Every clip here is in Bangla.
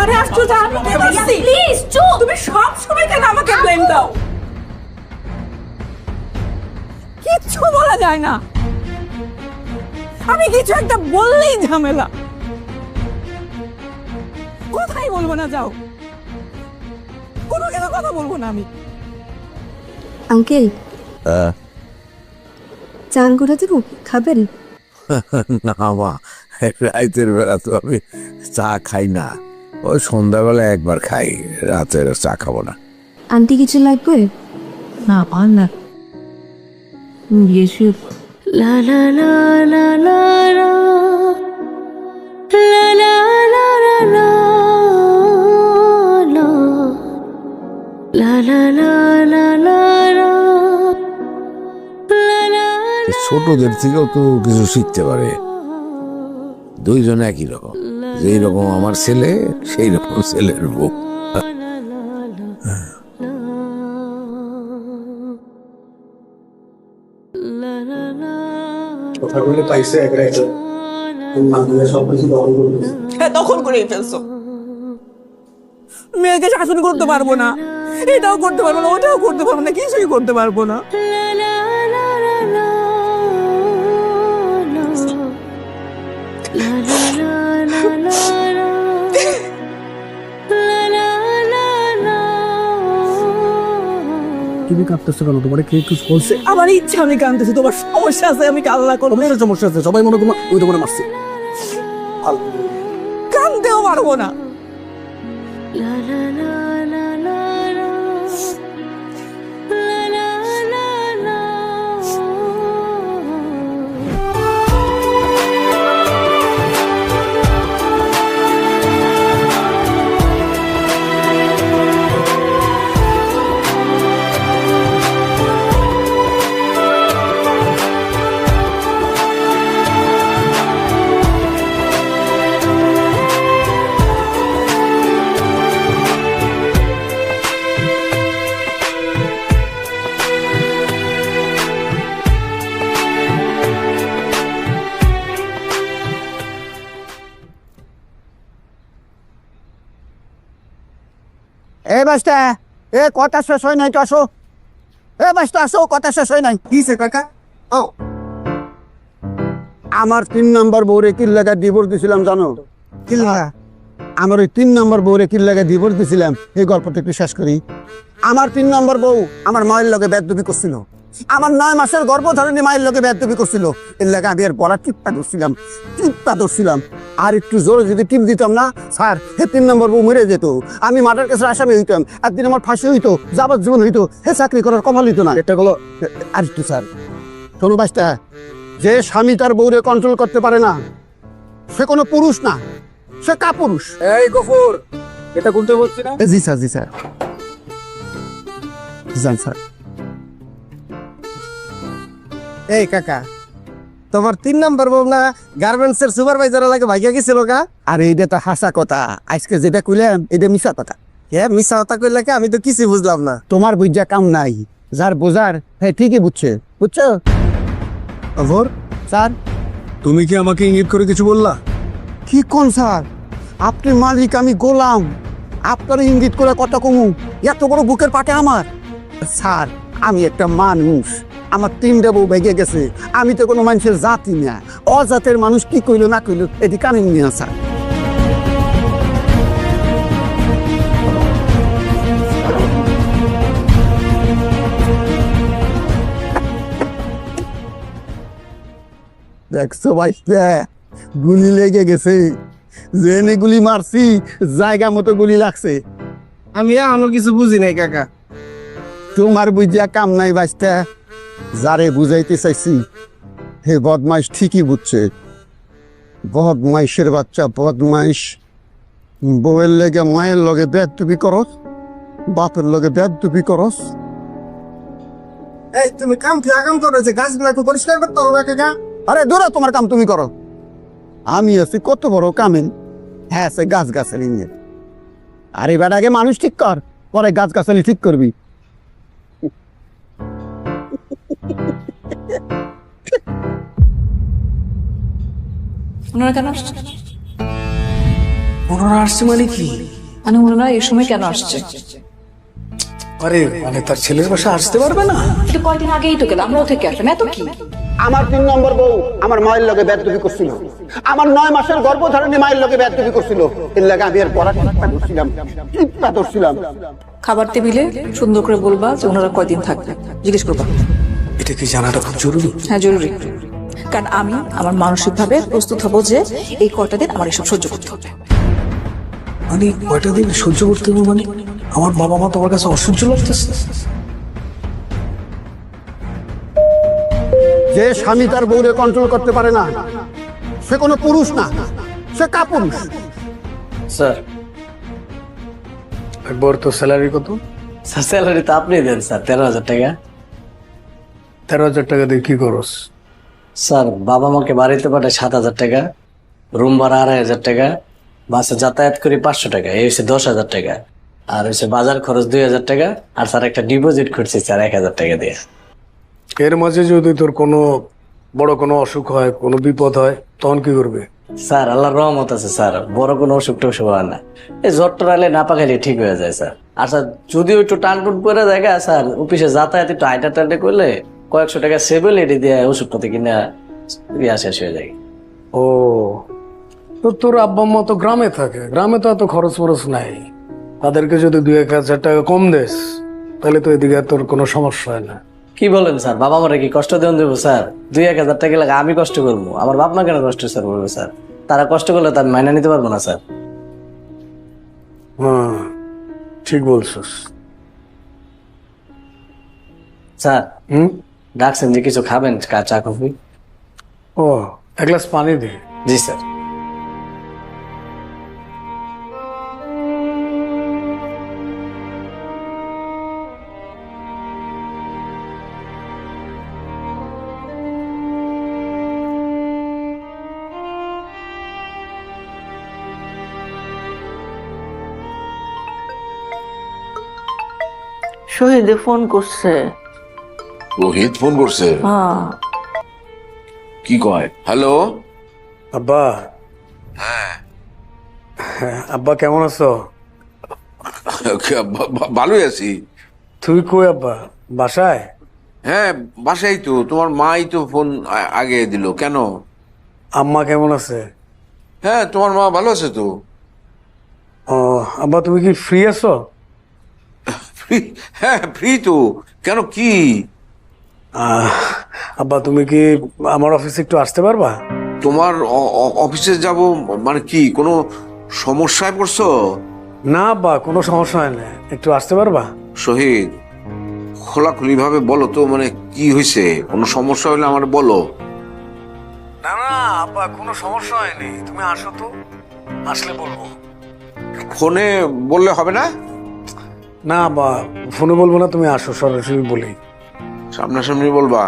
আরে আশ্চর্য আমি কি করছি প্লিজ চুপ। তুমি সব সময় কেন আমাকে ব্লেম দাও? কিচ্ছু বলা যায় না। আমি কিছু একটা বললেই ঝামেলা। কোথায় বলব না যাও। কোনো কিছু কথা বলব না আমি। আঙ্কেল চান করে দেবো খাবেন? না মা রাইতের বেলা তো আমি চা খাই না। ওই সন্ধ্যাবেলা একবার খাই রাতের চা খাব না আন্টি কিছু লাগবে না পান না ইয়েশু লা লা লা লা লা লা লা লা লা লা লা লা লা লা লা লা লা লা ছোটদের থেকেও তো কিছু শিখতে পারে দুইজন একই রকম যেই রকম আমার ছেলে সেই রকম ছেলের বউ কথাগুলো পাইছে। হ্যাঁ করেই ফেলছো মেয়েকে শাসন করতে পারব না এটাও করতে পারব না ওটাও করতে পারব না কিছুই করতে পারব না তুমি কাঁদতেছো কেন? তোমার কে কিছু বলছে। আমার ইচ্ছা আমি কাঁদতেছি। তোমার সমস্যা আছে আমি কাল্লা করব সমস্যা আছে সবাই মনে তোমার ওই তোমার মারছে। কানতেও পারব না। এ কথা শেষ হয় নাই তো আসো। এ বাস্তা আসো কথা শেষ হয় নাই। কিছে কাকা? ও আমার তিন নম্বর বউরে কিল লাগা ডিভোর্স দিছিলাম জানো? কি লাগা? আমার ওই তিন নম্বর বউরে কিল লাগা ডিভোর্স দিছিলাম এই গল্পটা একটু শেষ করি। আমার তিন নম্বর বউ আমার মায়ের লগে বেদবি করছিল। আমার নয় মাসের গর্ভধারণী মায়ের লগে বেদবি করছিল। এর লাগে আমি আর বড়া টিপটা ধরছিলাম টিপটা ধরছিলাম আর একটু জোরে যদি টিপ দিতাম না স্যার হে তিন নম্বর বউ মরে যেত। আমি মার্ডার কেসের আসামি হইতাম একদিন আমার ফাঁসি হইতো যাবার জীবন হইতো হে চাকরি করার কমাল হইতো না। এটা গুলো আর একটু স্যার শোনো বাসটা যে স্বামী তার বউরে কন্ট্রোল করতে পারে না সে কোনো পুরুষ না সে কাপুরুষ। এই গফুর এটা গুনতে বলছি না? জি স্যার জি স্যার। যান স্যার। এই কাকা তোমার তিন নাম্বার বউ না গার্মেন্টস এর সুপারভাইজার লাগে ভাইয়া গেছিল কা আর এইটা তো হাসা কথা। আজকে যেটা কইলাম এটা মিশা কথা। কে মিশা কথা কইলে কি? আমি তো কিছু বুঝলাম না। তোমার বুঝা কাম নাই। যার বোঝার হ্যাঁ ঠিকই বুঝছে। বুঝছ? গফুর স্যার? তুমি কি আমাকে ইঙ্গিত করে কিছু বললা? কি কোন স্যার? আপনি মালিক আমি গোলাম। আপনার ইঙ্গিত করে কথা কমু। এত বড় বুকের পাটে আমার। স্যার আমি একটা মানুষ। আমার তিনটা বউ ভেঙে গেছে। আমি তো কোনো মানুষের জাতি না। অজাতের মানুষ কি কইলো না কইলো, এটি কানে নিয়ে স্যার দেখছ ভাইস্তে গুলি লেগে গেছে। জেনে গুলি মারছি, জায়গা মতো গুলি লাগছে। আমি এখনও কিছু বুঝি নাই, কাকা। তোমার বুঝিয়া কাম নাই বাইস্তা যারে বুঝাইতে চাইছি হে বদমাইশ ঠিকই বুঝছে। বদমাইশের বাচ্চা বদমাইশ। বউয়ের লেগে মায়ের লগে বেদ টুপি করস বাপের লগে বেদ টুপি করস। এই তুমি কাম কি আগাম করো যে গাছগুলো একটু পরিষ্কার করতে হবে কাকা আরে দূরা তোমার কাম তুমি করো। আমি আছি কত বড় কামেন হ্যাঁ সে গাছ গাছালি নিয়ে। আরে বেটাকে মানুষ ঠিক কর পরে গাছ গাছালি ঠিক করবি। ওনারা কেন আসছে? ওনারা আসছে মানে কি? মানে ওনারা এই সময় কেন আসছে? আরে মানে তার ছেলের বাসা আসতে পারবে না? কিন্তু কয়দিন আগেই তো গেল আমরাও থেকে আসলাম এত কি? আমার তিন নম্বর বউ আমার মায়ের লগে করছিল। আমার নয় মাসের গর্ভধারণী মায়ের লগে বেদবি করছিল। এর লাগে আমি আর পড়া টিপা ধরছিলাম টিপা ধরছিলাম। খাবার টেবিলে সুন্দর করে বলবা যে ওনারা কয়দিন থাকবে। জিজ্ঞেস করবা। এটা কি জানাটা খুব জরুরি? হ্যাঁ জরুরি। কারণ আমি আমার মানসিক ভাবে প্রস্তুত হব যে এই কয়টা দিন আমার এসব সহ্য করতে হবে। মানে কয়টা দিন সহ্য করতে হবে মানে? আমার বাবা মা তোমার কাছে অসহ্য লাগতেছে। যে স্বামী তার বউরে কন্ট্রোল করতে পারে না সে কোনো পুরুষ না সে কাপুরুষ। স্যার। একবার তো স্যালারি কত? স্যার স্যালারি তো আপনি দেন স্যার তেরো হাজার টাকা। তেরো হাজার টাকা দিয়ে কি করস? স্যার বাবা মাকে বাড়িতে পাঠায় সাত হাজার টাকা রুম ভাড়া আড়াই হাজার টাকা বাসে যাতায়াত করি পাঁচশো টাকা এই হচ্ছে দশ হাজার টাকা। আর হচ্ছে বাজার খরচ দুই হাজার টাকা আর স্যার একটা ডিপোজিট করছি স্যার এক হাজার টাকা দিয়ে। এর মাঝে যদি তোর কোনো বড় কোনো অসুখ হয় কোনো বিপদ হয় তখন কি করবে? স্যার আল্লাহর রহমত আছে স্যার বড় কোনো অসুখ টসুখ হয় না। এই জ্বর টর আলে না পাকাইলে ঠিক হয়ে যায় স্যার। আর স্যার যদিও একটু টান টুন পরে দেখা স্যার অফিসে যাতায়াত একটু আইটা টাইটা করলে কয়েকশো টাকা সেভেল এটি দিয়ে ওষুধপাতি কিনা ইয়া শেষ হয়ে যায়। ও তো তোর আব্বা আম্মা তো গ্রামে থাকে গ্রামে তো এত খরচ ফরচ নাই। তাদেরকে যদি দুই এক হাজার টাকা কম দেস তাহলে তো এদিকে তোর কোনো সমস্যা হয় না। কি বলেন স্যার বাবা মারা কি কষ্ট দেন দেবো স্যার? দুই এক হাজার টাকা লাগে আমি কষ্ট করব। আমার বাপ মা কেন কষ্ট স্যার করব স্যার? তারা কষ্ট করলে তার মাইনা নিতে পারব না স্যার। হ্যাঁ ঠিক বলছিস। স্যার হুম? ডাকছেন যে কিছু খাবেন? চা চা কফি? ও এক গ্লাস পানি দে। জি স্যার। শহীদে ফোন করছে। রোহিত ফোন করছে। হ্যাঁ। কি কয়? হ্যালো? আব্বা। হ্যাঁ। আব্বা কেমন আছো? ভালোই আছি। তুই কই আব্বা? বাসায়? হ্যাঁ বাসাই তো। তোমার মাই তো ফোন আগে দিল। কেন? আম্মা কেমন আছে? হ্যাঁ তোমার মা ভালো আছে তো? ও আব্বা তুমি কি ফ্রি আছো? ফ্রি হ্যাঁ ফ্রি তো। কেন কি? আহ, আব্বা তুমি কি আমার অফিসে একটু আসতে পারবা? তোমার অ- অ- অফিসে যাব মানে কি কোনো সমস্যায় পড়ছো? না আব্বা কোনো সমস্যা হয় না। একটু আসতে পারবা? শহীদ খোলাখুলি ভাবে বলো তো মানে কি হয়েছে? কোনো সমস্যা হলে আমার বলো। না না আব্বা কোনো সমস্যা হয়নি। তুমি আসো তো। আসলে বলব। ফোনে বললে হবে না? না আব্বা ফোনে বলব না তুমি আসো সরাসরি বলি। সামনাসামনি বলবা?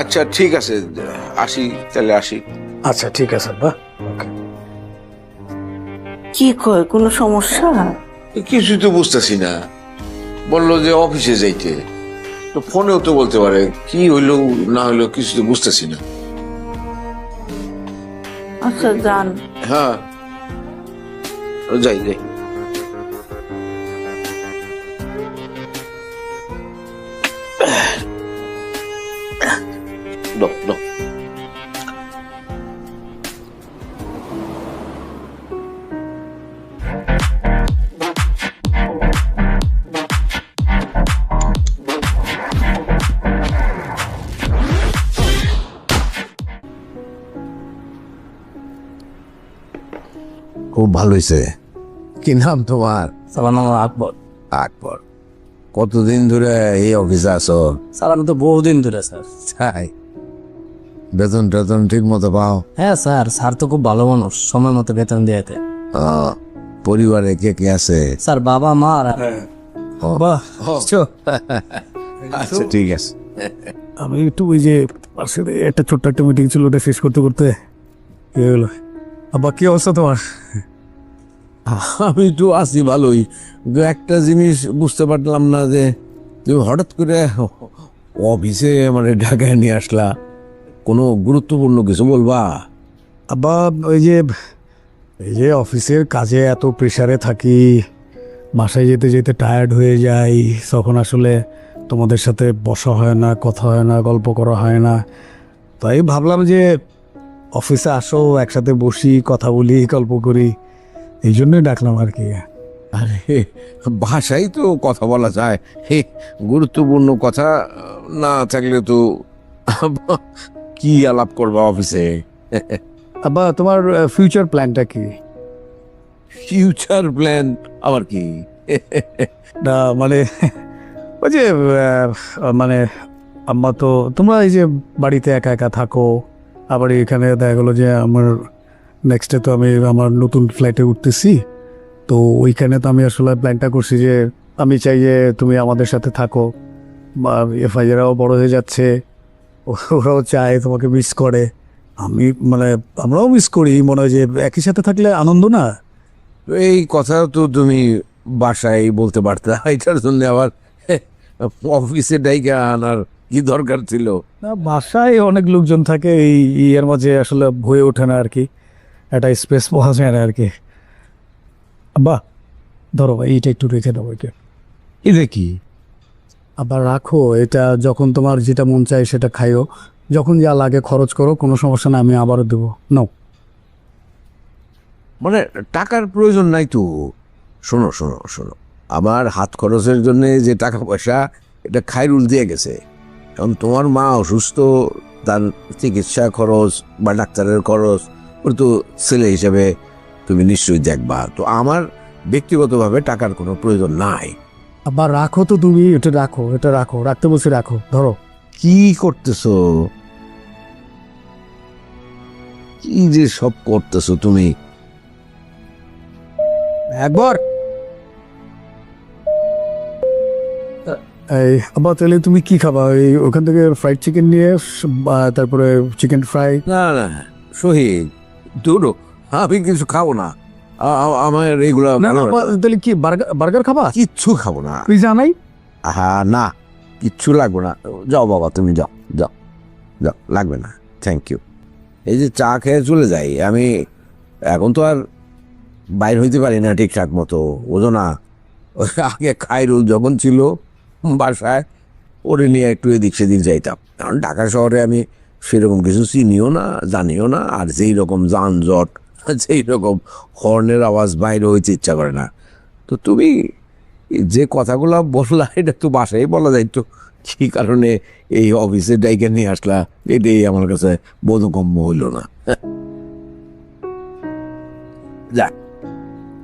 আচ্ছা ঠিক আছে আসি তাহলে আসি। আচ্ছা ঠিক আছে ওকে। কি কয় কোনো সমস্যা? কিছুই তো বুঝতেছি না। বলল যে অফিসে যাইতে। তো ফোনেও তো বলতে পারে কি হইল না হইল কিছু তো বুঝতেছি না। আচ্ছা যান। হ্যাঁ। যাই যাই। দাও, দাও। খুব ভালো হয়েছে কি নাম তোমার? আমার নাম আকবর। আকবর। কতদিন ধরে এই অফিসে আছো? স্যার আমি তো বহুদিন ধরে স্যার। তাই? বেতন টেতন ঠিক মতো পাও? হ্যাঁ স্যার স্যার তো খুব ভালো মানুষ সময় মতো বেতন দিয়েতে আহ, পরিবারে কে কে আছে? স্যার বাবা মা আর ও, বাহ আচ্ছা ঠিক আছে। আমি একটু ওই যে পাশে একটা ছোট্ট একটা মিটিং ছিল ওটা শেষ করতে করতে কি হলো। আব্বা কি অবস্থা তোমার? আমি তো আছি ভালোই। কিন্তু একটা জিনিস বুঝতে পারলাম না যে তুমি হঠাৎ করে অফিসে মানে ঢাকায় নিয়ে আসলা। কোনো গুরুত্বপূর্ণ কিছু বলবা? আব্বা ওই যে এই যে অফিসের কাজে এত প্রেশারে থাকি বাসায় যেতে যেতে টায়ার্ড হয়ে যাই তখন আসলে তোমাদের সাথে বসা হয় না কথা হয় না গল্প করা হয় না। তাই ভাবলাম যে অফিসে আসো একসাথে বসি কথা বলি গল্প করি। এই জন্যই ডাকলাম আর কি। আরে ভাষাই তো কথা বলা যায়। হে গুরুত্বপূর্ণ কথা না থাকলে তো কি আলাপ করবা অফিসে? আব্বা তোমার ফিউচার প্ল্যানটা কি? ফিউচার প্ল্যান আবার কি? না মানে ওই যে মানে আম্মা তো তোমরা এই যে বাড়িতে একা একা থাকো আবার এখানে দেখা গেলো যে আমার নেক্সটে তো আমি আমার নতুন ফ্লাইটে উঠতেছি তো ওইখানে তো আমি আসলে প্ল্যানটা করছি যে আমি চাই যে তুমি আমাদের সাথে থাকো বা এফআইআরাও বড় হয়ে যাচ্ছে ওরাও চায় তোমাকে মিস করে। আমি মানে আমরাও মিস করি মনে হয় যে একই সাথে থাকলে আনন্দ না। এই কথা তো তুমি বাসায় বলতে পারতে এটার জন্য আবার অফিসে ডাইকে আনার কি দরকার ছিল? না বাসায় অনেক লোকজন থাকে এই ইয়ের মাঝে আসলে হয়ে ওঠে না আর কি। একটা স্পেস পাওয়া যায় না আর কি। আব্বা ধরো ভাই, এইটা একটু রেখে ওইকে এটা কি আবার রাখো, এটা যখন তোমার যেটা মন চায় সেটা খাইও। যখন যা লাগে খরচ করো, কোনো সমস্যা না আমি আবারও দেবো। নাও। মানে টাকার প্রয়োজন নাই তো। শোনো শোনো শোনো। আমার হাত খরচের জন্য যে টাকা পয়সা, এটা খাইরুল দিয়ে গেছে। এখন তোমার মা অসুস্থ, তার চিকিৎসা খরচ বা ডাক্তারের খরচ, ওর তো ছেলে হিসেবে তুমি নিশ্চয়ই দেখবা। তো আমার ব্যক্তিগতভাবে টাকার কোনো প্রয়োজন নাই। আবার রাখো তো তুমি এটা রাখো এটা রাখো রাখতে বলছি রাখো ধরো। কি করতেছো? কি যে সব করতেছো তুমি? একবার। এই আবার তাহলে তুমি কি খাবা? এই ওখান থেকে ফ্রাইড চিকেন নিয়ে তারপরে চিকেন ফ্রাই না না শহীদ দুটো আমি কিছু খাব না। আমার এগুলো তাহলে কি বার্গার বার্গার খাবা? কিচ্ছু খাব না। পিজা নাই? আহা না কিচ্ছু লাগবে না। যাও বাবা তুমি যাও যাও যাও লাগবে না। থ্যাংক ইউ এই যে চা খেয়ে চলে যাই আমি এখন তো আর বাইর হইতে পারি না ঠিকঠাক মতো বোঝো না। আগে খাইরুল যখন ছিল বাসায় ওরে নিয়ে একটু এদিক সেদিক যাইতাম। কারণ ঢাকা শহরে আমি সেরকম কিছু চিনিও না জানিও না আর যেই রকম যানজট যেই রকম হর্নের আওয়াজ বাইরে হইতে ইচ্ছা করে না। তো তুমি যে কথাগুলো বললা এটা তো বাসায় বলা যাইতো কি কারণে এই অফিসে ডাইকে নিয়ে আসলা? এটাই আমার কাছে বোধগম্য হইল না। যাক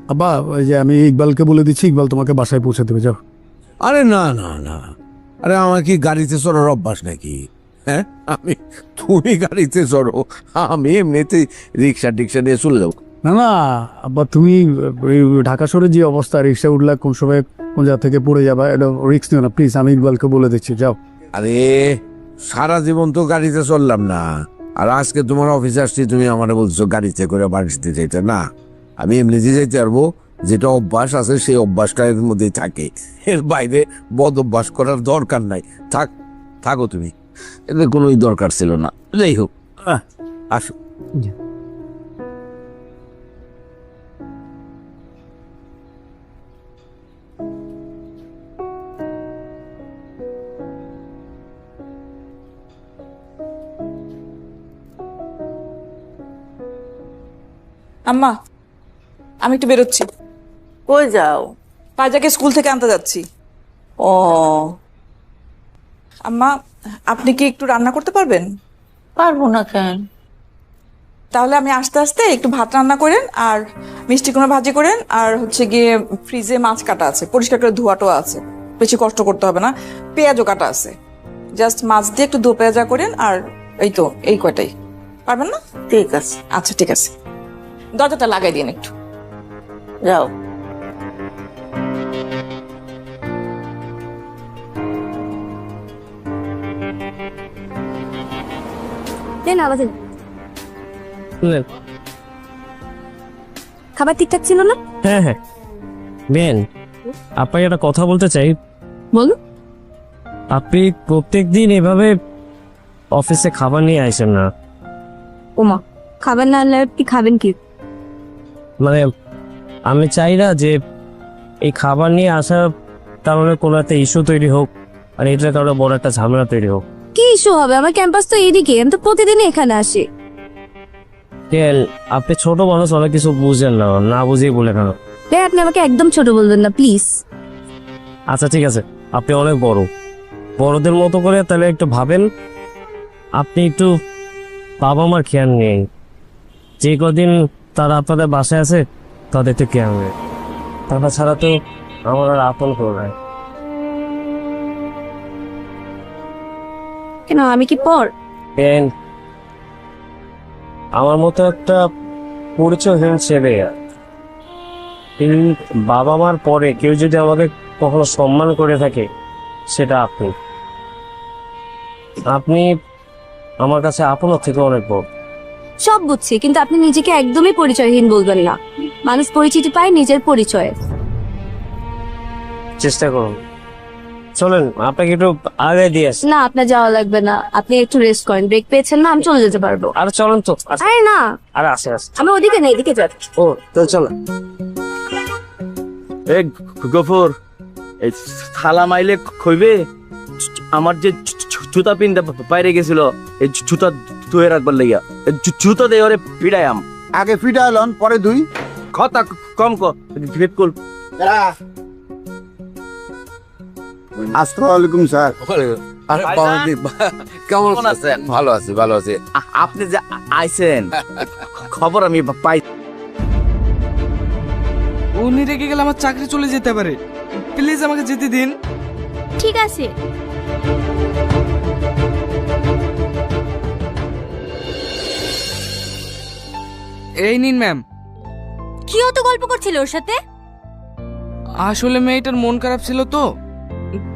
আব্বা ওই যে আমি ইকবালকে বলে দিচ্ছি ইকবাল তোমাকে বাসায় পৌঁছে দেবে যাও। আরে না না না। আরে আমার কি গাড়িতে চড়ার অভ্যাস নাকি? হ্যাঁ? আমি তুমি গাড়িতে চড়ো। আমি এমনিতে রিক্সা টিক্সা নিয়ে চলে যাব। না না আব্বা তুমি ঢাকা শহরে যে অবস্থা রিক্সা উঠলে কোন সময় কোন জায়গা থেকে পড়ে যাবা এটা রিক্স নিও না প্লিজ আমি ইকবালকে বলে দিচ্ছি যাও। আরে সারা জীবন তো গাড়িতে চললাম না। আর আজকে তোমার অফিসে আসছি তুমি আমার বলছো গাড়িতে করে বাড়িতে যেতে না। আমি এমনিতে যেতে পারব যেটা অভ্যাস আছে সেই অভ্যাসটা এর মধ্যেই থাকে। এর বাইরে বদ অভ্যাস করার দরকার নাই। থাক থাকো তুমি। এদের কোনোই দরকার ছিল না। যাই হোক আসো। আম্মা আমি একটু বেরোচ্ছি। কই যাও? পাজাকে স্কুল থেকে আনতে যাচ্ছি। ও। আম্মা আপনি কি একটু রান্না করতে পারবেন? পারব না কেন? তাহলে আমি আস্তে আস্তে একটু ভাত রান্না করেন আর মিষ্টি কুমড়া ভাজি করেন আর হচ্ছে গিয়ে ফ্রিজে মাছ কাটা আছে পরিষ্কার করে ধোয়াটো আছে। বেশি কষ্ট করতে হবে না পেঁয়াজও কাটা আছে। জাস্ট মাছ দিয়ে একটু দো পেঁয়াজা করেন আর এই তো এই কয়টাই। পারবেন না? ঠিক আছে। আচ্ছা ঠিক আছে। দরজাটা লাগাই দিন একটু। যাও। দেন আওয়াজ খাবার ঠিকঠাক ছিল না? হ্যাঁ হ্যাঁ। বেন আপনাকে একটা কথা বলতে চাই। বলুন। আপনি প্রত্যেক দিন এভাবে অফিসে খাবার নিয়ে আসেন না। ওমা খাবেন না আনলে কি খাবেন কি? মানে আমি চাই না যে এই খাবার নিয়ে আসার কারণে কোনো একটা ইস্যু তৈরি হোক আর এটার কারণে বড় একটা ঝামেলা তৈরি হোক। কি ইস্যু হবে? আমার ক্যাম্পাস তো এদিকে আমি তো প্রতিদিনই এখানে আসি। কেন আপনি ছোট মানুষ অনেক কিছু বুঝেন না। না বুঝেই বলে কেন? ভাই আপনি আমাকে একদম ছোট বলবেন না প্লিজ আচ্ছা ঠিক আছে। আপনি অনেক বড়। বড়দের মতো করে তাহলে একটু ভাবেন। আপনি একটু বাবা মার খেয়াল নেই। যে কদিন তারা আপনাদের বাসায় আছে তাদের একটু খেয়াল নেই। তারা ছাড়া তো আমার আর আপন করে কেন আমি কি পর? কেন? আমার মতো একটা পরিচয়হীন ছেলে তিনি বাবা মার পরে কেউ যদি আমাকে কখনো সম্মান করে থাকে সেটা আপনি। আপনি আমার কাছে আপনার থেকে অনেক বড়। সব বুঝছি কিন্তু আপনি নিজেকে একদমই পরিচয়হীন বলবেন না। মানুষ পরিচিতি পায় নিজের পরিচয়ে। চেষ্টা করুন। চলেন আপনাকে একটু আগে দিয়ে আসি। না আপনার যাওয়া লাগবে না। আপনি একটু রেস্ট করেন। ব্রেক পেয়েছেন না আমি চলে যেতে পারব। আর চলেন তো আচ্ছা, আরে না। আরে আসে আসে। আমি ওদিকে না এদিকে যাচ্ছি ও তো চলো এ গফর এই থালা মাইলে খইবে? আমার যে জু- জু- জুতা পিনটা বাইরে গেছিল এই জু- জুতা ধুয়ে রাখবার লাগিয়া। এই জু- জুতা দিয়ে ওরে পিড়ায়াম আগে ফিটা এলন পরে দুই কথা কম ক ভেট কল আসসালামু স্যার। আরে কেমন কেমন আছেন? ভালো আছি ভালো আছি। আপনি যে আইছেন খবর আমি পাই উনি রেগে গেলে আমার চাকরি চলে যেতে পারে। প্লিজ আমাকে যেতে দিন। ঠিক আছে। এই নিন ম্যাম। কি অত গল্প করছিল ওর সাথে? আসলে মেয়েটার মন খারাপ ছিল তো।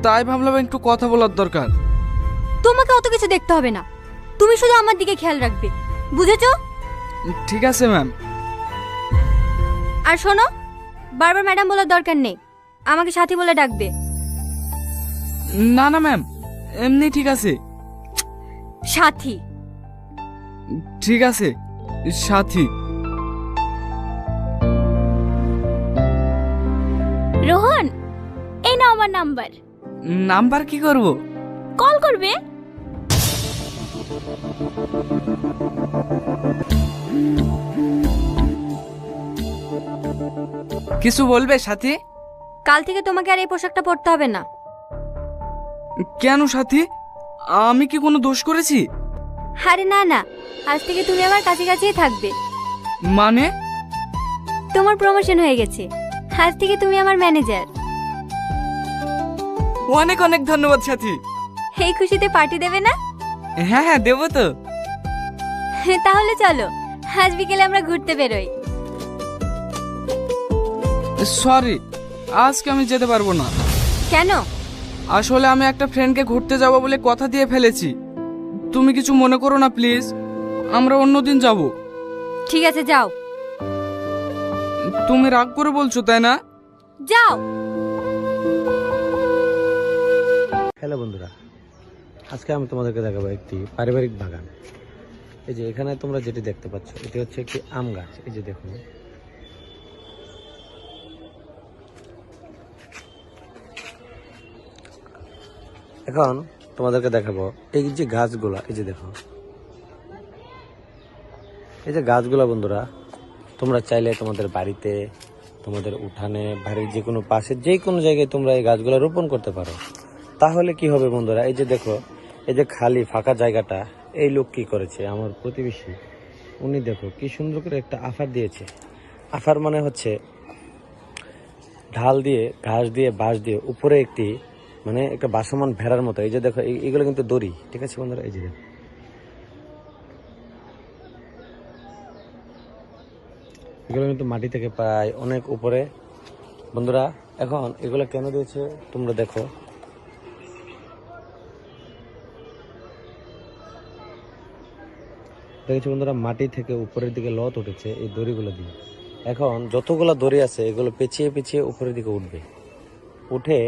তাই ভাবলাম একটু কথা বলার দরকার। তোমাকে অত কিছু দেখতে হবে না। তুমি শুধু আমার দিকে খেয়াল রাখবে। বুঝেছ? ঠিক আছে ম্যাম আর শোনো বারবার ম্যাডাম বলার দরকার নেই। আমাকে সাথী বলে ডাকবে। না না ম্যাম এমনি ঠিক আছে। সাথী। ঠিক আছে সাথী। রোহন এই নাও আমার নাম্বার নাম্বার কি করব? কল করবে? কিছু বলবে সাথী? কাল থেকে তোমাকে আর এই পোশাকটা পরতে হবে না। কেন সাথী? আমি কি কোনো দোষ করেছি? আরে না না। আজ থেকে তুমি আমার কাছে কাছেই থাকবে। মানে? তোমার প্রমোশন হয়ে গেছে। আজ থেকে তুমি আমার ম্যানেজার অনেক অনেক ধন্যবাদ সাথী। এই খুশিতে পার্টি দেবে না? হ্যাঁ হ্যাঁ দেবো তো। তাহলে চলো আজ বিকেলে আমরা ঘুরতে বেরোই। সরি আজকে আমি যেতে পারব না। কেন? আসলে আমি একটা ফ্রেন্ডকে ঘুরতে যাব বলে কথা দিয়ে ফেলেছি। তুমি কিছু মনে করো না প্লিজ আমরা অন্যদিন যাব। ঠিক আছে যাও। তুমি রাগ করে বলছো তাই না? যাও। হ্যালো বন্ধুরা, আজকে আমি তোমাদেরকে দেখাবো একটি পারিবারিক বাগান। এই যে এখানে তোমরা যেটি দেখতে পাচ্ছ, এটি হচ্ছে একটি আম গাছ। এই যে দেখুন। এখন তোমাদেরকে দেখাবো এই যে গাছগুলা, এই যে দেখো এই যে গাছগুলা বন্ধুরা, তোমরা চাইলে তোমাদের বাড়িতে, তোমাদের উঠানে, বাড়ির যে কোনো পাশে, যে কোনো জায়গায় তোমরা এই গাছগুলো রোপণ করতে পারো। তাহলে কি হবে বন্ধুরা? এই যে দেখো, এই যে খালি ফাঁকা জায়গাটা, এই লোক কি করেছে? আমার প্রতিবেশী। উনি দেখো, কি সুন্দর করে একটা আফার দিয়েছে। আফার মানে হচ্ছে ঢাল দিয়ে, ঘাস দিয়ে, বাঁশ দিয়ে উপরে একটি মানে একটা বাসমান ভেড়ার মতো। এই যে দেখো, এই- এগুলো কিন্তু দড়ি, ঠিক আছে বন্ধুরা? এই যে দেখো। এগুলো কিন্তু মাটি থেকে প্রায় অনেক উপরে। বন্ধুরা, এখন এগুলো কেন দিয়েছে তোমরা দেখো। দেখেছি বন্ধুরা, মাটি থেকে উপরের দিকে লত উঠেছে এই দড়িগুলো দিয়ে। এখন যতগুলো দড়ি আছে, এগুলো পেঁচিয়ে পেঁচিয়ে উপরের দিকে উঠবে। উঠে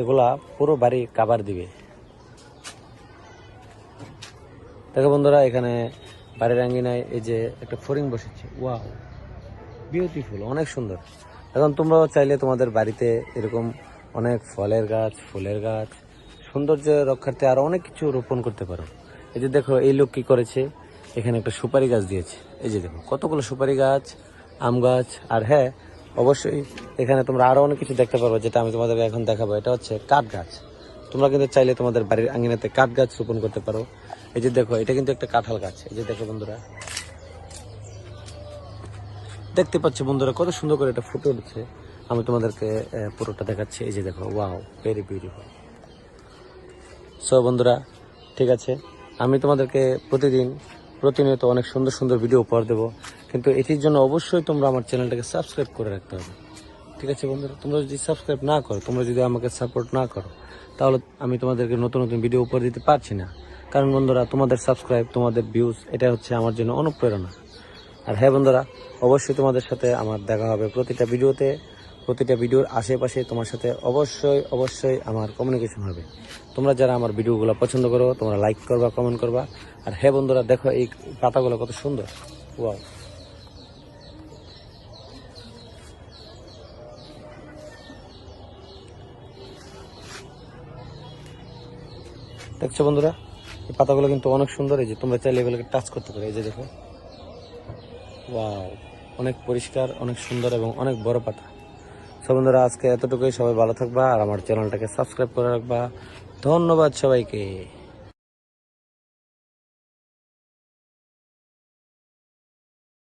এগুলা পুরো বাড়ি কাবার দিবে। দেখো বন্ধুরা, এখানে বাড়ির আঙ্গিনায় এই যে একটা ফরিং বসেছে। ওয়াও, বিউটিফুল, অনেক সুন্দর। এখন তোমরাও চাইলে তোমাদের বাড়িতে এরকম অনেক ফলের গাছ, ফুলের গাছ, সৌন্দর্য রক্ষার্থে আরও অনেক কিছু রোপণ করতে পারো। এই যে দেখো, এই লোক কি করেছে? এখানে একটা সুপারি গাছ দিয়েছে। এই যে দেখো, কতগুলো সুপারি গাছ, আম গাছ, আর হ্যাঁ অবশ্যই এখানে তোমরা আরও অনেক কিছু দেখতে পারবে যেটা আমি তোমাদের এখন দেখাবো। এটা হচ্ছে কাঠ গাছ। তোমরা কিন্তু চাইলে তোমাদের বাড়ির আঙিনাতে কাঠ গাছ রোপণ করতে পারো। এই যে দেখো, এটা কিন্তু একটা কাঁঠাল গাছ। এই যে দেখো বন্ধুরা। দেখতে পাচ্ছ বন্ধুরা, কত সুন্দর করে এটা ফুটে উঠছে। আমি তোমাদেরকে পুরোটা দেখাচ্ছি। এই যে দেখো, ওয়াও ভেরি বিউটিফুল সো বন্ধুরা, ঠিক আছে? আমি তোমাদেরকে প্রতিদিন প্রতিনিয়ত অনেক সুন্দর সুন্দর ভিডিও উপহার দেবো। কিন্তু এটির জন্য অবশ্যই তোমরা আমার চ্যানেলটাকে সাবস্ক্রাইব করে রাখতে হবে। ঠিক আছে বন্ধুরা? তোমরা যদি সাবস্ক্রাইব না করো, তোমরা যদি আমাকে সাপোর্ট না করো, তাহলে আমি তোমাদেরকে নতুন নতুন ভিডিও উপহার দিতে পারছি না। কারণ বন্ধুরা, তোমাদের সাবস্ক্রাইব তোমাদের ভিউজ এটা হচ্ছে আমার জন্য অনুপ্রেরণা। আর হ্যাঁ বন্ধুরা, অবশ্যই তোমাদের সাথে আমার দেখা হবে প্রতিটা ভিডিওতে প্রতিটা ভিডিওর আশেপাশে তোমার সাথে অবশ্যই অবশ্যই আমার কমিউনিকেশন হবে। তোমরা যারা আমার ভিডিওগুলো পছন্দ করো, তোমরা লাইক করবা কমেন্ট করবা। আর হ্যাঁ বন্ধুরা, দেখো এই পাতাগুলো কত সুন্দর। ওয়াও দেখছ বন্ধুরা, এই পাতাগুলো কিন্তু অনেক সুন্দর। এই যে তোমরা চাইলে এগুলোকে টাচ করতে পারো। এই যে দেখো। ওয়াও অনেক পরিষ্কার, অনেক সুন্দর এবং অনেক বড় পাতা। সব বন্ধুরা, আজকে এতটুকুই। সবাই ভালো থাকবা আর আমার চ্যানেলটাকে সাবস্ক্রাইব করে রাখবা। ধন্যবাদ সবাইকে।